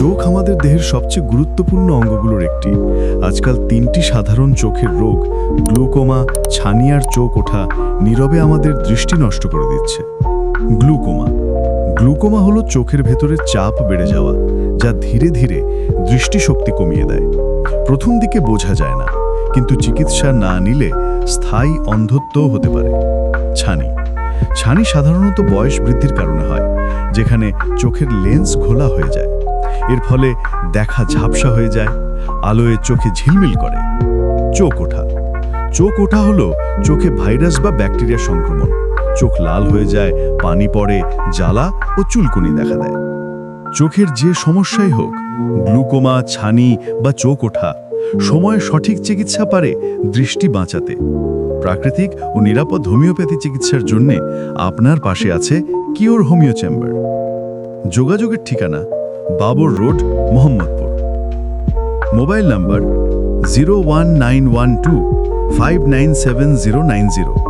চোখ আমাদের দেহের সবচেয়ে গুরুত্বপূর্ণ অঙ্গগুলোর একটি। আজকাল তিনটি সাধারণ চোখের রোগ, গ্লুকোমা, ছানিয়ার চোখ ওঠা, নীরবে আমাদের দৃষ্টি নষ্ট করে দিচ্ছে। গ্লুকোমা। গ্লুকোমা হলো চোখের ভেতরে চাপ বেড়ে যাওয়া, যা ধীরে ধীরে দৃষ্টিশক্তি কমিয়ে দেয়। প্রথম দিকে বোঝা যায় না, কিন্তু চিকিৎসা না নিলে স্থায়ী অন্ধত্বও হতে পারে। ছানি। ছানি সাধারণত বয়স বৃদ্ধির কারণে হয়, যেখানে চোখের লেন্স ঘোলা হয়ে যায়। এর ফলে দেখা ঝাপসা হয়ে যায়, আলোয় চোখে ঝিলমিল করে। চোখ ওঠা। চোখ ওঠা হলো চোখে ভাইরাস বা ব্যাকটেরিয়া সংক্রমণ। চোখ লাল হয়ে যায়, পানি পড়ে, জ্বালা ও চুলকুনি দেখা দেয়। চোখের যে সমস্যাই হোক, গ্লুকোমা, ছানি বা চোখ ওঠা, সময়ে সঠিক চিকিৎসা পারে দৃষ্টি বাঁচাতে। প্রাকৃতিক ও নিরাপদ হোমিওপ্যাথি চিকিৎসার জন্য আপনার পাশে আছে কিওর হোমিও চেম্বার। যোগাযোগের ঠিকানা Babar road, Mohammadpur. Mobile number zero one nine one two five nine seven zero nine zero.